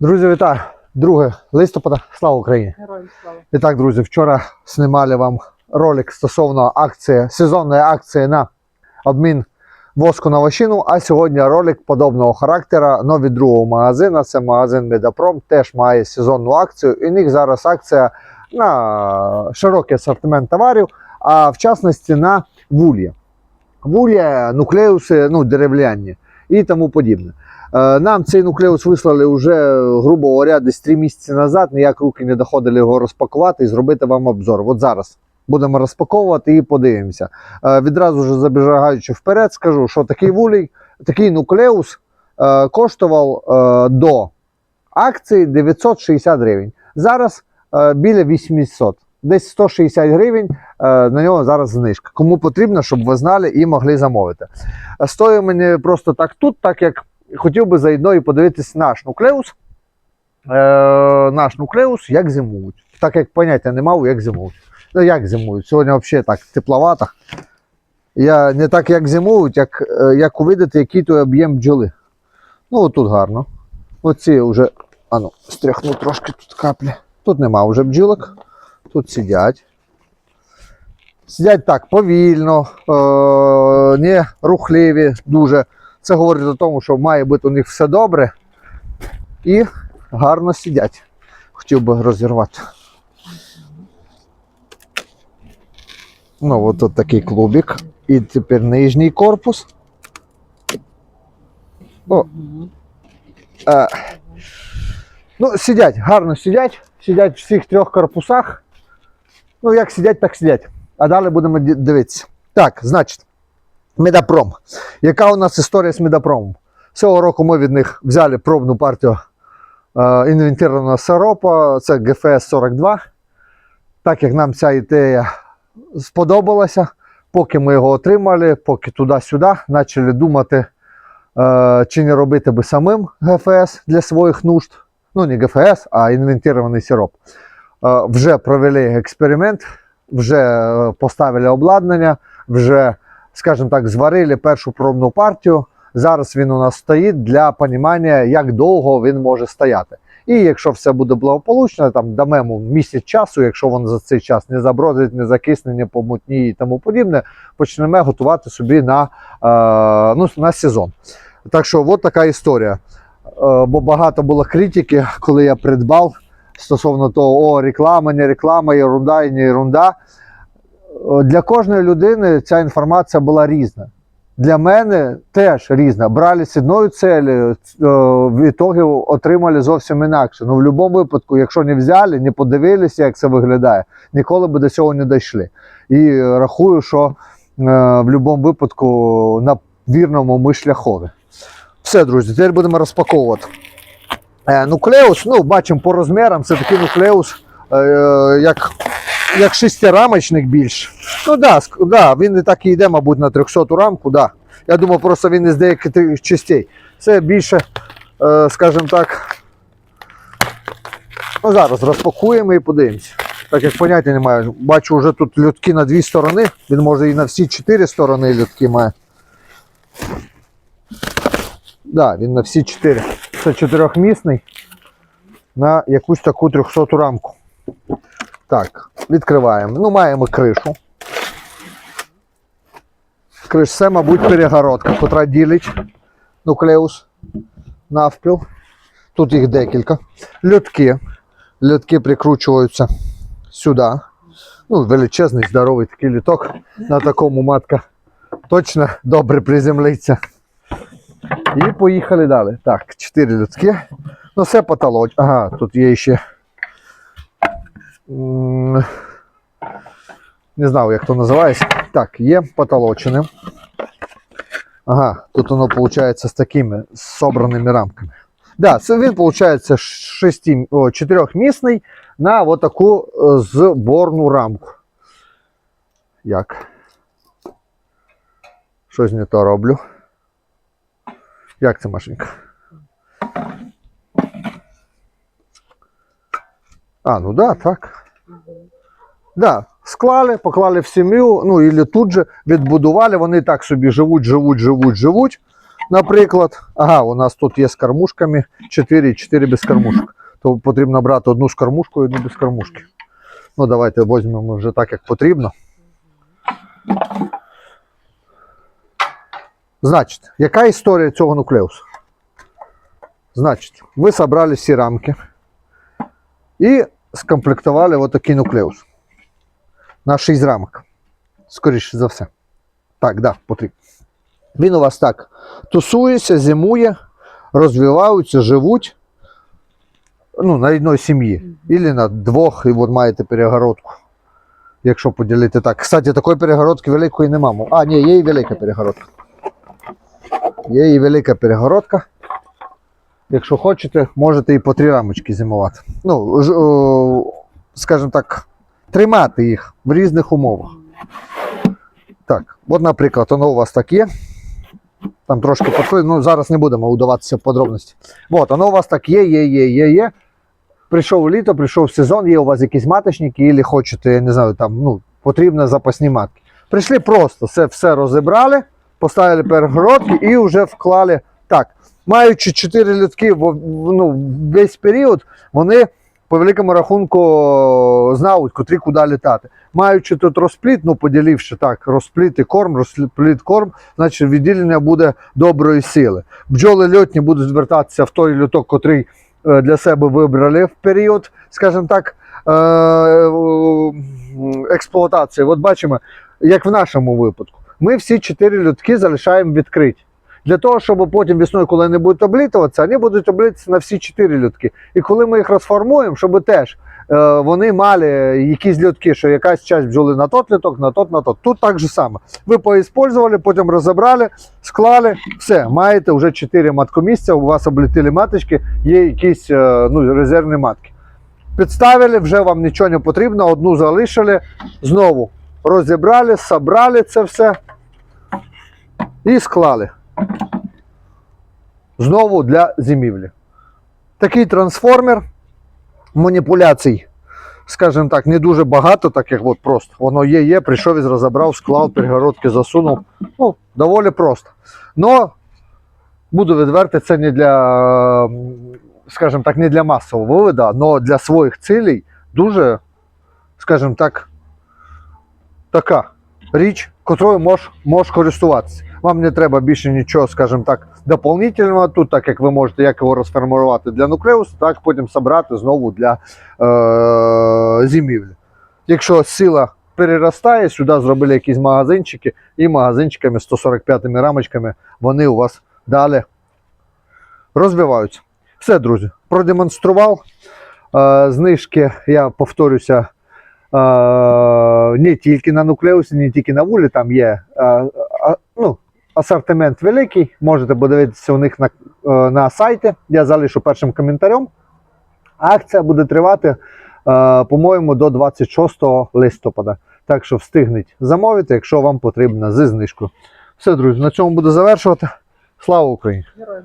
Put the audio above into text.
Друзі, вітаю! 2 листопада. Слава Україні! Героям слава. І так, друзі, вчора знімали вам ролик стосовно акції, сезонної акції на обмін воску на вощину, а сьогодні ролик подобного характера, но від другого магазину. Це магазин Медапром, теж має сезонну акцію. І у них зараз акція на широкий асортимент товарів, а в частності на вулі. Вулі, нуклеуси, ну, дерев'яні і тому подібне. Е, Нам цей нуклеус вислали вже, грубо говоря, десь 3 місяці назад. Ніяк руки не доходили його розпакувати і зробити вам обзор. От зараз будемо розпаковувати і подивимося. Е, Відразу ж забігаючи вперед, скажу, що такий вулій, такий нуклеус е, коштував до акції 960 гривень. Зараз біля 800. Десь 160 гривень на нього зараз знижка. Кому потрібно, щоб ви знали і могли замовити. Стоїть мені просто так тут, так як хотів би заодно і подивитись наш нуклеус. Е, наш нуклеус, як зимують. Так як поняття не мав, як зимують. Ну, як зимують? Сьогодні взагалі так тепловато. Я не так, як зимують, як, е, як увидите, який той об'єм бджоли. Ну, отут гарно. Оці вже, ану, стряхну трошки тут каплі. Тут нема вже бджілок. Тут сидять. Сидять так повільно, е- не рухливі дуже. Це говорить о тому, що має бути у них все добре і гарно сидять. Хотів би розірвати. Ну, от такий клубик. І тепер нижній корпус. О, е, ну, сидять, гарно сидять. Сидять в всіх трьох корпусах. Ну, як сидять, так сидять. А далі будемо дивитися. Так, значить, Медапром. Яка у нас історія з Медапромом? Цього року ми від них взяли пробну партію е, інвентарного сиропа, це ГФС 42. Так як нам ця ідея сподобалася, поки ми його отримали, поки туди-сюди почали думати, е, чи не робити би самим ГФС для своїх нужд. Ну, не ГФС, а інвентарний сироп. Е, вже провели експеримент, вже е, поставили обладнання, вже скажімо так, зварили першу пробну партію. Зараз він у нас стоїть для розуміння, як довго він може стояти. І якщо все буде благополучно, там дамо йому місяць часу, якщо він за цей час не забродить, не закисне, не помутніє і тому подібне, почнемо готувати собі на, е, ну, на сезон. Так що, от така історія. Е, бо багато було критики, коли я придбав стосовно того, о, реклама, не реклама, ерунда і не ерунда. Для кожної людини ця інформація була різна. Для мене теж різна. Брали з одною целью, е, в ітогі отримали зовсім інакше. Ну, в будь-якому випадку, якщо не взяли, не подивилися, як це виглядає, ніколи би до цього не дійшли. І рахую, що е, в будь-якому випадку на вірному ми шляхові. Все, друзі, тепер будемо розпаковувати. Е, Нуклеус, ну, бачимо по розмірам, це такий нуклеус, як, як шестирамочник більш. Ну да, да, він і так і йде, мабуть, на 300 рамку. Да. Я думаю, просто він із деяких частей. Це більше, е, скажімо так. Ну, зараз розпакуємо і подивимося. Так як поняття немає. Бачу, вже тут льотки на дві сторони. Він може і на всі чотири сторони льотки має. Да, він на всі чотири. Це чотирьохмісний на якусь таку 300 рамку. Так, відкриваємо. Ну, маємо кришу. Криш, це, мабуть, перегородка, котра ділить нуклеус навпіл. Тут їх декілька. Льотки. Льотки прикручуються сюди. Ну, величезний, здоровий такий літок. На такому матка точно добре приземлиться. І поїхали далі. Так, 4 льотки. Ну, це потолоч. Ага, тут є ще. Не знаю, як то називається. Так, є потолочене. Ага, тут воно виходить з такими собраними рамками. Да, це він виходить шести, о, чотирьохмісний на отаку е, зборну рамку. Як? Щось не то роблю. Як це машинка? А, ну да, так. Да, склали, поклали в сім'ю, ну і тут же відбудували, вони так собі живуть, живуть, живуть, живуть. наприклад. Ага, у нас тут є з кормушками 4 4 без кормушок. То потрібно брати одну з кормушкою одну без кормушки. Ну, давайте візьмемо вже так, як потрібно. Значить, яка історія цього нуклеусу? Значить, ви зібрали всі рамки і скомплектували отакий нуклеус на 6 рамок. Скоріше за все. Так, да, потрібно. Він у вас так тусується, зимує, розвиваються, живуть ну, на одній сім'ї. Ілі на двох, і от маєте перегородку. Якщо поділити так. Кстати, такої перегородки великої нема. Мо- А, ні, є і велика перегородка. Є і велика перегородка. Якщо хочете, можете і по три рамочки зимувати. Ну, ж, о, скажімо так, тримати їх в різних умовах. Так, от, наприклад, воно у вас так є. Там трошки підходить, ну зараз не будемо удаватися в подробності. От, воно у вас так є, є, є, є, є. Прийшов літо, прийшов сезон, є у вас якісь маточники, і хочете, я не знаю, там, ну, потрібні запасні матки. Прийшли просто, все, все розібрали, поставили перегородки і вже вклали. Так, маючи 4 літки в, ну, весь період, вони по великому рахунку знають, котрі куди літати. Маючи тут розпліт, ну поділивши так, розпліт і корм, розпліт корм, значить відділення буде доброї сили. Бджоли льотні будуть звертатися в той люток, котрий е, для себе вибрали в період, скажімо так, е, експлуатації. От бачимо, як в нашому випадку, ми всі чотири лютки залишаємо відкриті. Для того, щоб потім весною, коли вони будуть облітуватися, вони будуть облітуватися на всі чотири лютки. І коли ми їх розформуємо, щоб теж е, вони мали якісь льотки, що якась часть бджоли на тот люток, на тот, на тот. Тут так же само. Ви поіспользували, потім розібрали, склали, все, маєте вже 4 маткомісця, у вас облетіли маточки, є якісь е, ну, резервні матки. Підставили, вже вам нічого не потрібно, одну залишили, знову розібрали, собрали це все і склали. Знову для зимівлі. Такий трансформер маніпуляцій, скажімо так, не дуже багато, так як от просто. Воно є, є, прийшов і розібрав, склав, перегородки засунув. Ну, доволі просто. Но, буду відверти, це не для, скажімо так, не для масового виводу, але для своїх цілей дуже, скажімо так, така річ, котрою можеш мож користуватися. Вам не треба більше нічого, скажімо так, дополнительного тут, так як ви можете як його розформувати для нуклеусу, так потім собрати знову для е- зимівлі. Якщо сила переростає, сюди зробили якісь магазинчики, і магазинчиками 145 рамочками вони у вас далі розвиваються. Все, друзі, продемонстрував. Е, знижки, я повторюся, е, не тільки на нуклеусі, не тільки на вулі, там є е, а, ну, асортимент великий. Можете подивитися у них на, е, на сайті. Я залишу першим коментарем. Акція буде тривати, е, по-моєму, до 26 листопада. Так що встигніть замовити, якщо вам потрібно зі знижкою. Все, друзі, на цьому буду завершувати. Слава Україні! Героям